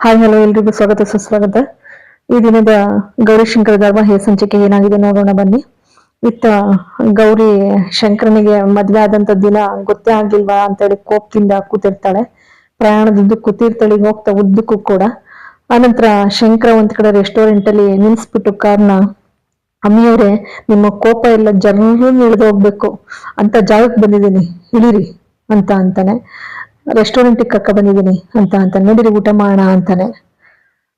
Hi hello ಎಲ್ರಿಗೂ ಸ್ವಾಗತ, ಸುಸ್ವಾಗತ. ಈ ದಿನದ ಗೌರಿಶಂಕರ ಧರ್ಮ ಹೇ ಸಂಚಿಕೆ ಏನಾಗಿದೆ ನೋಡೋಣ ಬನ್ನಿ. ಇತ್ತ ಗೌರಿ ಶಂಕರನಿಗೆ ಮದ್ವೆ ಆದಂತ ದಿನ ಗೊತ್ತೇ ಆಗಿಲ್ವಾ ಅಂತೇಳಿ ಕೋಪದಿಂದ ಕೂತಿರ್ತಾಳೆ. ಪ್ರಯಾಣದುದ್ದು ಕೂತಿರ್ತಾಳೆ ಹೋಗ್ತಾ ಉದ್ದಕ್ಕೂ ಕೂಡ. ಆನಂತರ ಶಂಕರ ಒಂದ್ ಕಡೆ ರೆಸ್ಟೋರೆಂಟ್ ಅಲ್ಲಿ ನಿಲ್ಸ್ಬಿಟ್ಟು ಕಾರ್ನ, ಅಮ್ಮಿಯವರೇ, ನಿಮ್ಮ ಕೋಪ ಎಲ್ಲ ಜನರು ಇಳಿದು ಹೋಗ್ಬೇಕು ಅಂತ ಜಾಗಕ್ಕೆ ಬಂದಿದ್ದೀನಿ. ಇಳಿರಿ ಅಂತ ಅಂತಾನೆ. ರೆಸ್ಟೋರೆಂಟಿಗೆ ಕಕ್ಕ ಬಂದಿದ್ದೀನಿ ಅಂತ ಅಂತ ನಡೀರಿ ಊಟ ಮಾಡೋಣ ಅಂತಾನೆ.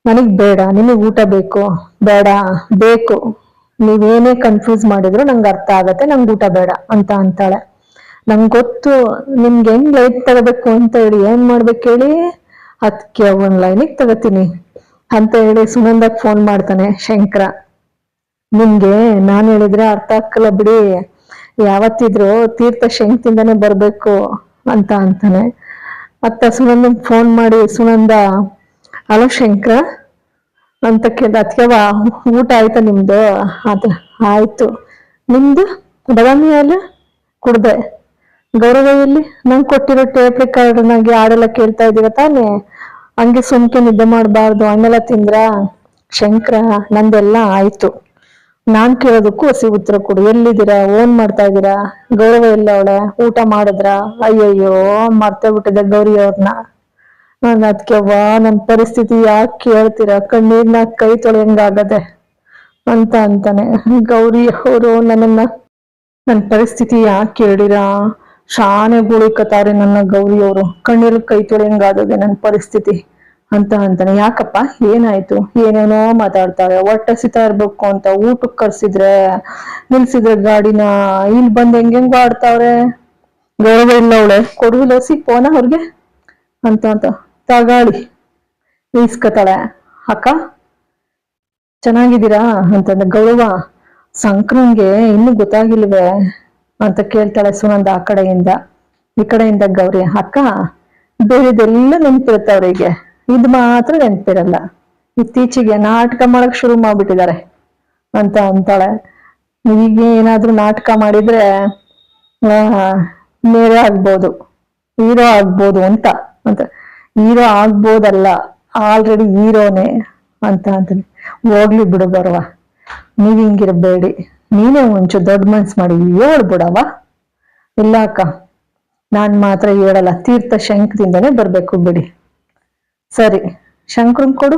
ನನಗ್ ಬೇಡ, ನಿಮಗೆ ಊಟ ಬೇಕು, ಬೇಡ, ಬೇಕು. ನೀವೇನೇ ಕನ್ಫ್ಯೂಸ್ ಮಾಡಿದ್ರು ನಂಗೆ ಅರ್ಥ ಆಗತ್ತೆ, ನಂಗೆ ಊಟ ಬೇಡ ಅಂತ ಅಂತಾಳೆ. ನಂಗೆ ಗೊತ್ತು, ನಿಮ್ಗೆ ಹೆಂಗ್ ಲೈಟ್ ತಗೋಬೇಕು ಅಂತ ಹೇಳಿ ಏನ್ ಮಾಡ್ಬೇಕು ಹೇಳಿ? ಅದಕ್ಕೆ ಒಂದ್ ಲೈನಿಗೆ ತಗೋತೀನಿ ಅಂತ ಹೇಳಿ ಸುನಂದಾಗ ಫೋನ್ ಮಾಡ್ತಾನೆ ಶಂಕರ. ನಿಮ್ಗೆ ನಾನ್ ಹೇಳಿದ್ರೆ ಅರ್ಥ ಆಗ್ಕಲ್ಲ ಬಿಡಿ. ಯಾವತ್ತಿದ್ರು ತೀರ್ಥ ಶಂಕ್ತಿಂದಾನೆ ಬರ್ಬೇಕು ಅಂತ ಅಂತಾನೆ. ಅತ್ತ ಸುನಂದ ಫೋನ್ ಮಾಡಿ, ಸುನಂದ ಹಲೋ ಶಂಕರ, ಅಂತ ಕೇಳ್ದ, ಅತ್ಯವ, ಊಟ ಆಯ್ತಾ ನಿಮ್ದು? ಅದ, ಆಯ್ತು. ನಿಮ್ದು? ಬದಾಮಿ ಅಲ್ಲ ಕುಡ್ದೆ. ಗೌರವ ಎಲ್ಲಿ? ನಂಗೆ ಕೊಟ್ಟಿರೋ ಟೇಪ್ ರೆಕಾರ್ಡ್ನಾಗೆ ಹಾಡೆಲ್ಲ ಕೇಳ್ತಾ ಇದ್ದೀರಾ ತಾನೇ? ಹಂಗೆ ಸುಮ್ಕೆ ನಿದ್ದೆ ಮಾಡಬಾರ್ದು ಹಣ್ಣೆಲ್ಲ ತಿಂದ್ರ? ಶಂಕರ, ನಂದೆಲ್ಲ ಆಯ್ತು. ನಾನ್ ಕೇಳೋದಕ್ಕೂ ಹಸಿ ಉತ್ತರ ಕೊಡು. ಎಲ್ಲಿದ್ದೀರಾ? ಓನ್ ಮಾಡ್ತಾ ಇದ್ದೀರಾ? ಗೌರವ ಇಲ್ಲ ಅವಳೆ. ಊಟ ಮಾಡಿದ್ರ? ಅಯ್ಯಯ್ಯೋ, ಮರ್ತೇ ಬಿಟ್ಟಿದೆ ಗೌರಿ ಅವ್ರನ್ನ ನಾನು ಅದಕ್ಕೆ ವಾ, ನನ್ ಪರಿಸ್ಥಿತಿ ಯಾಕೆ ಕೇಳ್ತೀರಾ? ಕಣ್ಣೀರ್ನ ಕೈ ತೊಳೆಯಂಗಾಗದೆ. ಅಂತ ಅಂತಾನೆ. ಗೌರಿ ಅವರು ನನ್ನನ್ನ ನನ್ನ ಪರಿಸ್ಥಿತಿ ಯಾಕೆ ಕೇಳಿರಾ ಶಾನೆ ಗುಳಿಕತಾರೆ ನನ್ನ ಗೌರಿ ಅವರು. ಕಣ್ಣೀರು ಕೈ ತೊಳೆಯಂಗಾಗದೆ ನನ್ನ ಪರಿಸ್ಥಿತಿ. ಅಂತ ಅಂತಾನೆ ಯಾಕಪ್ಪ? ಏನಾಯ್ತು? ಏನೇನೋ ಮಾತಾಡ್ತಾರೆ. ಒಟ್ಟ ಸಿತಾ ಇರ್ಬೇಕು ಅಂತ ಊಟಕ್ಕೆ ಕರ್ಸಿದ್ರೆ ನಿಲ್ಸಿದ್ರೆ ಗಾಡಿನ ಇಲ್ಲಿ ಬಂದ್ ಹೆಂಗೆಂಗೋ ಆಡ್ತಾವ್ರೆ? ಗೌರವ ಇಲ್ಲ ಅವಳೆ. ಕೊಡುವಿಲ್ಲ ಸಿ ಫೋನ ಅವ್ರಿಗೆ? ಅಂತ ಅಂತ. ತಗಾಳಿ. ಇಸ್ಕತಾಳೆ ಅಕ್ಕ ಚೆನ್ನಾಗಿದ್ದೀರಾ? ಅಂತಂದ ಗೌರವ ಸಂಕ್ರಂಗೆ ಇನ್ನು ಗೊತ್ತಾಗಿಲ್ವೇ? ಅಂತ ಕೇಳ್ತಾಳೆ ಸುನಂದ ಆ ಕಡೆಯಿಂದ. ಈ ಕಡೆಯಿಂದ ಗೌರಿ ಅಕ್ಕ ಬೇರೆದೆಲ್ಲ ನೆನ್ಪಿರುತ್ತೆ ಅವರಿಗೆ. ಇದು ಮಾತ್ರ ನೆನ್ಪಿರಲ್ಲ. ಇತ್ತೀಚೆಗೆ ನಾಟಕ ಮಾಡಕ್ ಶುರು ಮಾಡ್ಬಿಟ್ಟಿದ್ದಾರೆ ಅಂತ ಅಂತಾಳೆ. ಈಗ ಏನಾದ್ರೂ ನಾಟಕ ಮಾಡಿದ್ರೆ ನೇರ ಆಗ್ಬೋದು, ಹೀರೋ ಆಗ್ಬೋದು ಅಂತ. ಅಂತ. ಹೀರೋ ಆಗ್ಬೋದಲ್ಲ, ಆಲ್ರೆಡಿ ಹೀರೋನೆ ಅಂತ ಅಂತಾನೆ. ಹೋಗ್ಲಿ ಬಿಡು ಬರುವ ನೀವ್ ಹಿಂಗಿರ್ಬೇಡಿ. ನೀನೇ ಒಂಚೂರು ದೊಡ್ಡ ಮನ್ಸ್ ಮಾಡಿ ಹೇಳ್ಬಿಡವ ಇಲ್ಲ ಅಕ್ಕ, ನಾನ್ ಮಾತ್ರ ಹೇಳಲ್ಲ, ತೀರ್ಥ ಶಂಕದಿಂದನೇ ಬರ್ಬೇಕು ಬಿಡಿ. ಸರಿ, ಶಂಕರನ್ ಕೊಡು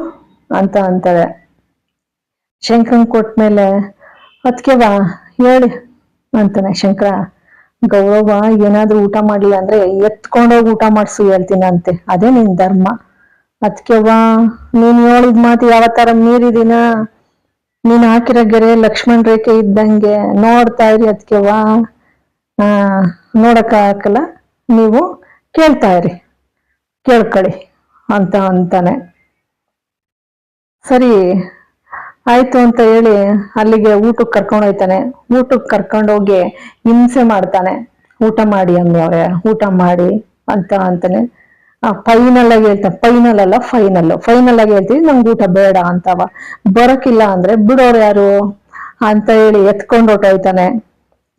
ಅಂತ ಅಂತಾಳೆ ಶಂಕರನ್ ಕೊಟ್ಮೇಲೆ ಅದಕ್ಕೆ ಬಾ, ಹೇಳಿ ಅಂತಾನೆ ಶಂಕರ. ಗೌರವ, ಏನಾದ್ರೂ ಊಟ ಮಾಡ್ಲಿಲ್ಲ ಅಂದ್ರೆ ಎತ್ಕೊಂಡೋಗಿ ಊಟ ಮಾಡಿಸು ಹೇಳ್ತೀನಿ ಅಂತೆ. ಅದೇ ನಿನ್ ಧರ್ಮ. ಅದಕ್ಕೆ ಬಾ, ನೀನ್ ಹೇಳಿದ ಮಾತು ಯಾವ ತರ ಮೀರಿದಿನ? ನೀನ್ ಹಾಕಿರೋ ಗೆರೆ ಲಕ್ಷ್ಮಣ್ ರೇಖೆ ಇದ್ದಂಗೆ ನೋಡ್ತಾ ಇರಿ ಅದಕ್ಕೆ ವಾ ಆ ನೋಡಕ್ ಹಾಕಲ್ಲ ನೀವು ಕೇಳ್ತಾ ಇರಿ. ಕೇಳ್ಕೊಳ್ಳಿ. ಅಂತ ಅಂತಾನೆ. ಸರಿ, ಆಯ್ತು ಅಂತ ಹೇಳಿ ಅಲ್ಲಿಗೆ ಊಟಕ್ಕೆ ಕರ್ಕೊಂಡು ಹೋಯ್ತಾನೆ. ಊಟಕ್ಕೆ ಕರ್ಕೊಂಡೋಗಿ ಹಿಂಸೆ ಮಾಡ್ತಾನೆ. ಊಟ ಮಾಡಿ ಅವ್ರೆ ಊಟ ಮಾಡಿ ಅಂತ ಅಂತಾನೆ. ಫೈನಲ್ ಆಗಿ ಹೇಳ್ತಾನೆ ಫೈನಲ್ ಅಲ್ಲ ಫೈನಲ್ ಫೈನಲ್ ಆಗಿ ಹೇಳ್ತೀವಿ ನಮ್ಗೆ ಊಟ ಬೇಡ ಅಂತವ. ಬರಕಿಲ್ಲ ಅಂದ್ರೆ ಬಿಡೋರು ಯಾರು? ಅಂತ ಹೇಳಿ ಎತ್ಕೊಂಡು ಹೊಟ್ಟೋಯ್ತಾನೆ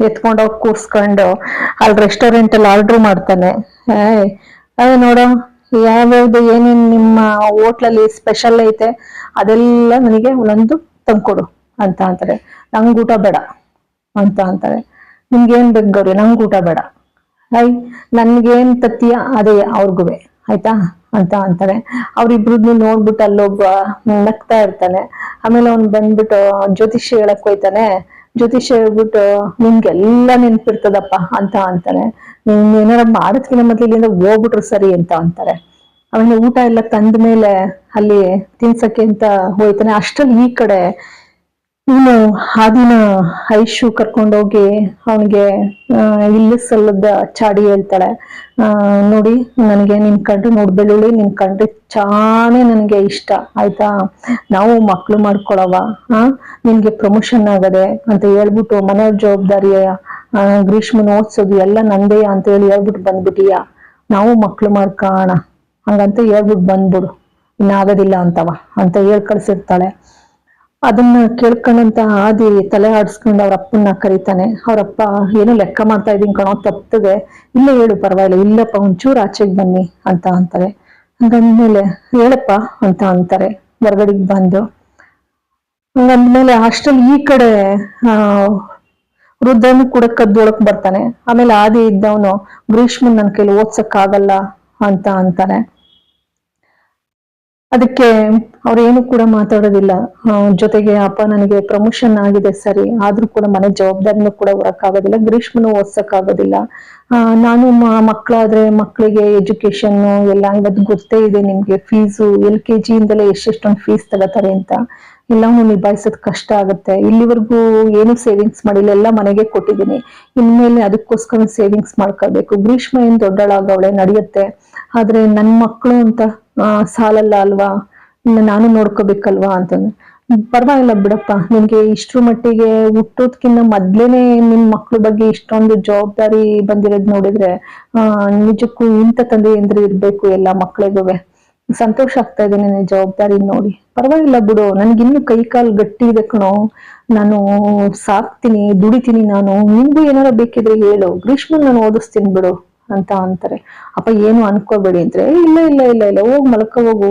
ಎತ್ಕೊಂಡೋಗಿ ಕೂರ್ಸ್ಕೊಂಡು, ಅಲ್ಲಿ ರೆಸ್ಟೋರೆಂಟ್ ಅಲ್ಲಿ ಆರ್ಡರ್ ಮಾಡ್ತಾನೆ. ಏ ನೋಡು. ಯಾವ್ಯಾವ್ದು ಏನೇನ್ ನಿಮ್ಮ ಹೋಟ್ಲಲ್ಲಿ ಸ್ಪೆಷಲ್ ಐತೆ, ಅದೆಲ್ಲ ನನಗೆ ಒಂದೊಂದು ತಂದ್ಕೊಡು ಅಂತ ಅಂತಾರೆ. ನಂಗೆ ಊಟ ಬೇಡ ಅಂತ ಅಂತಾರೆ. ನಿಮ್ಗೆ ಏನ್ ಬೇಕು ಗೌರಿ, ನಂಗೆ ಊಟ ಬೇಡ. ಐ ನನ್ಗೇನ್ ತತ್ತಿಯ ಅದೇ ಅವ್ರಿಗುವೆ. ಆಯ್ತಾ? ಅಂತ ಅಂತಾರೆ. ಅವ್ರಿಬ್ರದ್ದು ನೋಡ್ಬಿಟ್ಟು ಅಲ್ಲೊಬ್ಬ ನಗ್ತಾ ಇರ್ತಾನೆ. ಆಮೇಲೆ ಅವ್ನು ಬಂದ್ಬಿಟ್ಟು ಜ್ಯೋತಿಷ್ಯ ಹೇಳಕ್ ಹೋಯ್ತಾನೆ. ಜ್ಯೋತಿಷ್ಯ ಹೇಳ್ಬಿಟ್ಟು, ನಿಮ್ಗೆಲ್ಲ ನೆನ್ಪಿರ್ತದಪ್ಪ ಅಂತ ಅಂತಾನೆ ನೀನ್ ಏನಾರ ಮಾಡೋದ್ಕಿಂತ ಮೊದ್ಲು ಇಲ್ಲಿಂದ ಹೋಗ್ಬಿಟ್ರು ಸರಿ ಅಂತ ಅಂತಾರೆ. ಆಮೇಲೆ ಊಟ ಎಲ್ಲ ತಂದ ಮೇಲೆ ಅಲ್ಲಿ ತಿನ್ಸಕ್ಕೆ ಅಂತ ಹೋಯ್ತಾನೆ ಅಷ್ಟ್ರಲ್ಲಿ ಈ ಕಡೆ ಇವನು ಹಾದಿನ ಐಶು ಕರ್ಕೊಂಡೋಗಿ ಅವನಿಗೆ ಇಲ್ಲಿ ಸಲ್ಲದ ಚಾಡಿ ಹೇಳ್ತಾಳೆ. ಆ ನೋಡಿ ನನಗೆ ನಿನ್ ಕಂಡ್ರೆ ನೋಡ್ ಬೆಳ್ಳುಳ್ಳಿ ನಿನ್ ಕಂಡ್ರೆ ಚಾನೆ ನನಗೆ ಇಷ್ಟ. ಆಯ್ತಾ? ನಾವು ಮಕ್ಳು ಮಾಡ್ಕೊಳವ ಆ? ನಿನ್ಗೆ ಪ್ರಮೋಷನ್ ಆಗದೆ ಅಂತ ಹೇಳ್ಬಿಟ್ಟು ಮನೆಯವ್ರ ಜವಾಬ್ದಾರಿ ಆ, ಗ್ರೀಷ್ಮನ ಓದ್ಸೋದು ಎಲ್ಲ ನಂದೇ ಅಂತ ಹೇಳಿ ಹೇಳ್ಬಿಟ್ಟು ಬಂದ್ಬಿಟ್ಟಿಯ? ನಾವು ಮಕ್ಳು ಮಾಡ್ಕೋಣ ಹಂಗಂತ ಹೇಳ್ಬಿಟ್ಟು ಬಂದ್ಬಿಡು. ಇನ್ನಾಗೋದಿಲ್ಲ ಅಂತವ ಅಂತ ಹೇಳ್ ಕಳ್ಸಿರ್ತಾಳೆ. ಅದನ್ನ ಕೇಳ್ಕೊಂಡಂತ ಆದಿ ತಲೆ ಆಡಿಸ್ಕೊಂಡು ಅವ್ರ ಅಪ್ಪನ್ನ ಕರೀತಾನೆ. ಅವ್ರಪ್ಪ ಏನು ಲೆಕ್ಕ ಮಾಡ್ತಾ ಇದೀನಿ ಕಣೋ, ತಪ್ತದೆ. ಇಲ್ಲೇ ಹೇಳು, ಪರವಾಗಿಲ್ಲ. ಇಲ್ಲಪ್ಪ, ಒಂಚೂರು ಆಚೆಗೆ ಬನ್ನಿ ಅಂತ ಅಂತಾರೆ. ಹಂಗಂದ್ಮೇಲೆ, ಹೇಳಪ್ಪ ಅಂತ ಅಂತಾರೆ. ಹೊರಗಡೆಗೆ ಬಂದು. ಹಂಗಂದ್ಮೇಲೆ, ಹಾಸ್ಟೆಲ್ ಈ ಕಡೆ ರುದ್ರನು ಕೂಡ ಕದ್ದೊಳಕ್ ಬರ್ತಾನೆ. ಆಮೇಲೆ ಆದಿ ಇದ್ದವನು ಗ್ರೀಷ್ಮನ್ ನನ್ ಕೈಲಿ ಓದ್ಸಕ್ ಆಗಲ್ಲ ಅಂತ ಅಂತಾನೆ. ಅದಕ್ಕೆ ಅವ್ರೇನು ಕೂಡ ಮಾತಾಡೋದಿಲ್ಲ. ಜೊತೆಗೆ ಅಪ್ಪ ನನಗೆ ಪ್ರಮೋಷನ್ ಆಗಿದೆ ಸರಿ, ಆದ್ರೂ ಕೂಡ ಮನೆ ಜವಾಬ್ದಾರಿನೂ ಕೂಡ ಹೊರಕ್ಕಾಗೋದಿಲ್ಲ ಗ್ರೀಷ್ಮನು ಓದ್ಸಕ್ಕಾಗೋದಿಲ್ಲ. ನಾನು ಮಕ್ಕಳಾದ್ರೆ ಮಕ್ಕಳಿಗೆ ಎಜುಕೇಶನ್ ಎಲ್ಲ, ಇವತ್ತು ಗೊತ್ತೇ ಇದೆ ನಿಮ್ಗೆ ಫೀಸು ಎಲ್ ಕೆ ಜಿ ಇಂದಲೇ ಎಷ್ಟೆಷ್ಟೊಂದು ಫೀಸ್ ತಗೋತಾರೆ ಅಂತ. ಎಲ್ಲವನ್ನೂ ನಿಭಾಯಿಸೋದ್ ಕಷ್ಟ ಆಗುತ್ತೆ. ಇಲ್ಲಿವರೆಗೂ ಏನು ಸೇವಿಂಗ್ಸ್ ಮಾಡಿಲ್ಲ, ಎಲ್ಲ ಮನೆಗೆ ಕೊಟ್ಟಿದ್ದೀನಿ. ಇನ್ಮೇಲೆ ಅದಕ್ಕೋಸ್ಕರ ಸೇವಿಂಗ್ಸ್ ಮಾಡ್ಕೋಬೇಕು ಗ್ರೀಷ್ಮ ಏನ್ ದೊಡ್ಡಳಾಗವಳೆ ನಡೆಯುತ್ತೆ. ಆದ್ರೆ ನನ್ನ ಮಕ್ಕಳು ಅಂತ ಸಾಲಲ್ಲ ಅಲ್ವಾ? ನಾನು ನೋಡ್ಕೋಬೇಕಲ್ವಾ ಅಂತಂದ್ರೆ ಪರವಾಗಿಲ್ಲ ಬಿಡಪ್ಪ, ನಿನ್ಗೆ ಇಷ್ಟ್ರ ಮಟ್ಟಿಗೆ ಹುಟ್ಟೋದ್ಕಿಂತ ಮೊದ್ಲೇನೆ ನಿನ್ ಮಕ್ಳ ಬಗ್ಗೆ ಇಷ್ಟೊಂದು ಜವಾಬ್ದಾರಿ ಬಂದಿರೋದ್ ನೋಡಿದ್ರೆ, ಆ, ನಿಜಕ್ಕೂ ಇಂಥ ತಂದೆ ಎಂದ್ರೆ ಇರ್ಬೇಕು ಎಲ್ಲ ಮಕ್ಳಿಗೂ. ಸಂತೋಷ ಆಗ್ತಾ ಇದೆ ನಿನ್ನ ಜವಾಬ್ದಾರಿ ನೋಡಿ. ಪರವಾಗಿಲ್ಲ ಬಿಡು, ನನ್ಗಿನ್ನು ಕೈ ಕಾಲು ಗಟ್ಟಿ ಇದೆ ಕಣೋ. ನಾನು ಸಾಕ್ತೀನಿ, ದುಡಿತೀನಿ ನಾನು. ನಿನ್ಗೂ ಏನಾರ ಬೇಕಿದ್ರೆ ಹೇಳು. ಗ್ರೀಷ್ಮನ್ ನಾನು ಓದಿಸ್ತೀನಿ ಬಿಡು. ಅಂತ ಅಂತಾರೆ. ಅಪ್ಪ, ಏನು ಅನ್ಕೋಬೇಡಿ ಅಂದ್ರೆ, ಇಲ್ಲ ಇಲ್ಲ ಇಲ್ಲ ಇಲ್ಲ, ಹೋಗ್ ಮಲ್ಕ, ಹೋಗು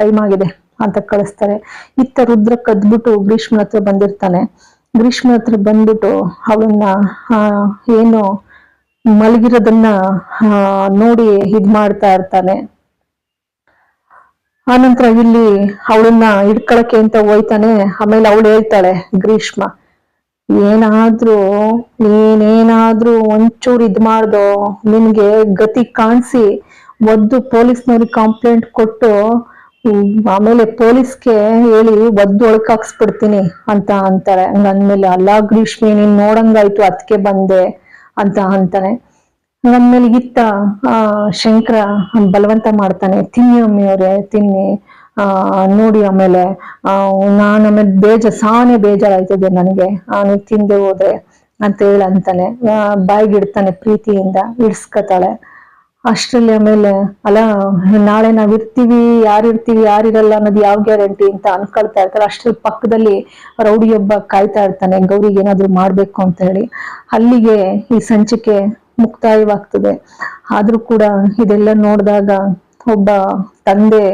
ಟೈಮ್ ಆಗಿದೆ ಅಂತ ಕಳಿಸ್ತಾರೆ. ಇತ್ತ ರುದ್ರ ಕದ್ಬಿಟ್ಟು ಗ್ರೀಷ್ಮನ ಹತ್ರ ಬಂದಿರ್ತಾನೆ. ಗ್ರೀಷ್ಮನ ಹತ್ರ ಬಂದ್ಬಿಟ್ಟು ಅವಳನ್ನ ಏನು ಮಲಗಿರೋದನ್ನ ನೋಡಿ ಇದ್ ಮಾಡ್ತಾ ಇರ್ತಾನೆ. ಆನಂತರ ಇಲ್ಲಿ ಅವಳನ್ನ ಹಿಡ್ಕೊಳಕ್ಕೆ ಅಂತ ಹೋಯ್ತಾನೆ. ಆಮೇಲೆ ಅವಳು ಹೇಳ್ತಾಳೆ, ಗ್ರೀಷ್ಮ ಏನಾದ್ರೂ, ನೀನೇನಾದ್ರೂ ಒಂಚೂರು ಇದ್ ಮಾಡ್ದೋ, ನಿನ್ಗೆ ಗತಿ ಕಾಣಿಸಿ, ಒದ್ದು ಪೊಲೀಸ್ನವ್ರಿಗೆ ಕಂಪ್ಲೇಂಟ್ ಕೊಟ್ಟು, ಆಮೇಲೆ ಪೊಲೀಸ್ಗೆ ಹೇಳಿ ಒದ್ದು ಒಳಕಾಕ್ಸ್ಬಿಡ್ತೀನಿ ಅಂತ ಅಂತಾರೆ. ಹಂಗಂದ್ಮೇಲೆ ಅಲ್ಲ ಗ್ರೀಷ್ಮಿ, ನೀನ್ ನೋಡಂಗಾಯ್ತು ಅದಕ್ಕೆ ಬಂದೆ ಅಂತ ಅಂತಾನೆ. ಹಂಗಂದ್ಮೇಲೆ ಇತ್ತ, ಆ, ಶಂಕರ ಬಲವಂತ ಮಾಡ್ತಾನೆ. ತಿನ್ನಿ ಅಮ್ಮಿಯವ್ರೆ ತಿನ್ನಿ. ಆ ನೋಡಿ ಆಮೇಲೆ ನಾನು ಆಮೇಲೆ ಬೇಜ ಸಾನೆ ಬೇಜಾರಾಯ್ತದೆ ನನಗೆ. ನೀವು ತಿಂದೆ ಹೋದ್ರೆ ಅಂತ ಹೇಳಂತಾನೆ. ಆ, ಬಾಯಿಗೆ ಇಡ್ತಾನೆ ಪ್ರೀತಿಯಿಂದ ಇಡ್ಸ್ಕತಾಳೆ. ಅಷ್ಟ್ರಲ್ಲಿ ಆಮೇಲೆ ಅಲ್ಲ ನಾಳೆ ನಾವ್ ಇರ್ತೀವಿ ಯಾರು ಇರ್ತೀವಿ ಯಾರಿರಲ್ಲ ಅನ್ನೋದು ಯಾವ ಗ್ಯಾರಂಟಿ ಅಂತ ಅನ್ಕೊಳ್ತಾ ಇರ್ತಾರೆ ಅಷ್ಟ್ರಲ್ಲಿ ಪಕ್ಕದಲ್ಲಿ ರೌಡಿಯೊಬ್ಬ ಕಾಯ್ತಾ ಇರ್ತಾನೆ ಗೌರಿಗೆ ಏನಾದ್ರು ಮಾಡ್ಬೇಕು ಅಂತ ಹೇಳಿ. ಅಲ್ಲಿಗೆ ಈ ಸಂಚಿಕೆ ಮುಕ್ತಾಯವಾಗ್ತದೆ. ಆದ್ರೂ ಕೂಡ ಇದೆಲ್ಲ ನೋಡಿದಾಗ ಒಬ್ಬ ತಂದೆ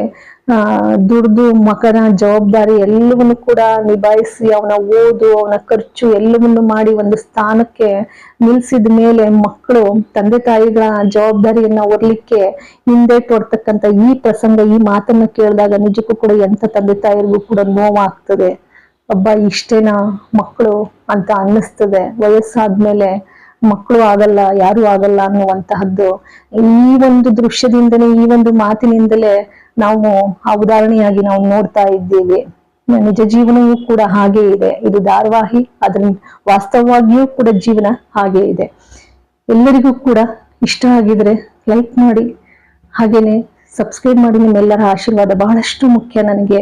ದುಡ್ದು, ಮಗನ ಜವಾಬ್ದಾರಿ ಎಲ್ಲವನ್ನು ಕೂಡ ನಿಭಾಯಿಸಿ, ಅವನ ಓದು, ಅವನ ಖರ್ಚು ಎಲ್ಲವನ್ನು ಮಾಡಿ ಒಂದು ಸ್ಥಾನಕ್ಕೆ ನಿಲ್ಸಿದ ಮೇಲೆ ಮಕ್ಕಳು, ತಂದೆ ತಾಯಿಗಳ ಜವಾಬ್ದಾರಿಯನ್ನ ಹೊರ್ಲಿಕ್ಕೆ ಹಿಂದೆ ತೋರ್ತಕ್ಕಂತ ಈ ಪ್ರಸಂಗ, ಈ ಮಾತನ್ನ ಕೇಳಿದಾಗ ನಿಜಕ್ಕೂ ಕೂಡ ಎಂತ ತಂದೆ ತಾಯಿಗೂ ಕೂಡ ನೋವಾಗ್ತದೆ. ಒಬ್ಬ ಇಷ್ಟೇನಾ ಮಕ್ಕಳು ಅಂತ ಅನ್ನಿಸ್ತದೆ. ವಯಸ್ಸಾದ್ಮೇಲೆ ಮಕ್ಕಳು ಆಗಲ್ಲ, ಯಾರು ಆಗಲ್ಲ ಅನ್ನುವಂತಹದ್ದು. ಈ ಒಂದು ದೃಶ್ಯದಿಂದಲೇ, ಈ ಒಂದು ಮಾತಿನಿಂದಲೇ ನಾವು ಆ ಉದಾಹರಣೆಯಾಗಿ ನಾವು ನೋಡ್ತಾ ಇದ್ದೇವೆ. ನಿಜ ಜೀವನವೂ ಕೂಡ ಹಾಗೆ ಇದೆ. ಇದು ಧಾರಾವಾಹಿ, ಅದ್ರ ವಾಸ್ತವವಾಗಿಯೂ ಕೂಡ ಜೀವನ ಹಾಗೆ ಇದೆ. ಎಲ್ಲರಿಗೂ ಕೂಡ ಇಷ್ಟ ಆಗಿದ್ರೆ ಲೈಕ್ ಮಾಡಿ ಹಾಗೇನೆ ಸಬ್ಸ್ಕ್ರೈಬ್ ಮಾಡಿ ನಿಮ್ಮೆಲ್ಲರ ಆಶೀರ್ವಾದ ಬಹಳಷ್ಟು ಮುಖ್ಯ ನನಗೆ.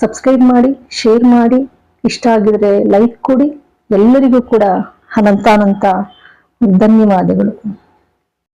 ಸಬ್ಸ್ಕ್ರೈಬ್ ಮಾಡಿ ಶೇರ್ ಮಾಡಿ, ಇಷ್ಟ ಆಗಿದ್ರೆ ಲೈಕ್ ಕೊಡಿ. ಎಲ್ಲರಿಗೂ ಕೂಡ ಅನಂತಾನಂತ ಧನ್ಯವಾದಗಳು.